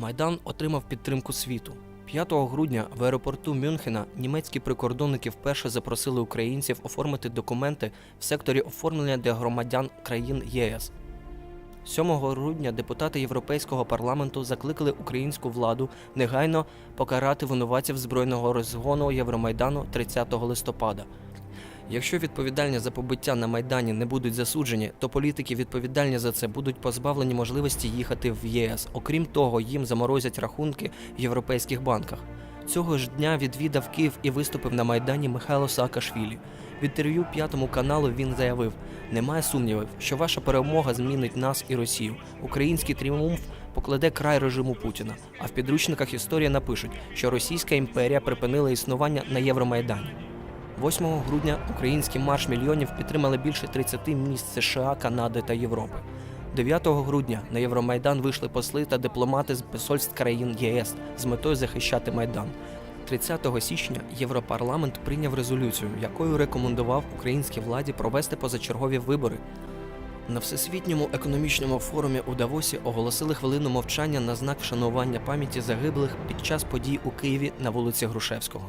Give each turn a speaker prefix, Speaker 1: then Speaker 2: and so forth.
Speaker 1: Майдан отримав підтримку світу. 5 грудня в аеропорту Мюнхена німецькі прикордонники вперше запросили українців оформити документи в секторі оформлення для громадян країн ЄС. 7 грудня депутати Європейського парламенту закликали українську владу негайно покарати винуватців збройного розгону Євромайдану 30 листопада. Якщо відповідальні за побиття на Майдані не будуть засуджені, то політики відповідальні за це будуть позбавлені можливості їхати в ЄС. Окрім того, їм заморозять рахунки в європейських банках. Цього ж дня відвідав Київ і виступив на Майдані Михайло Саакашвілі. В інтерв'ю п'ятому каналу він заявив: немає сумнівів, що ваша перемога змінить нас і Росію. Український тріумф покладе край режиму Путіна. А в підручниках історії напишуть, що Російська імперія припинила існування на Євромайдані. 8 грудня український марш мільйонів підтримали більше 30 міст США, Канади та Європи. 9 грудня на Євромайдан вийшли посли та дипломати з посольств країн ЄС з метою захищати Майдан. 30 січня Європарламент прийняв резолюцію, якою рекомендував українській владі провести позачергові вибори. На всесвітньому економічному форумі у Давосі оголосили хвилину мовчання на знак вшанування пам'яті загиблих під час подій у Києві на вулиці Грушевського.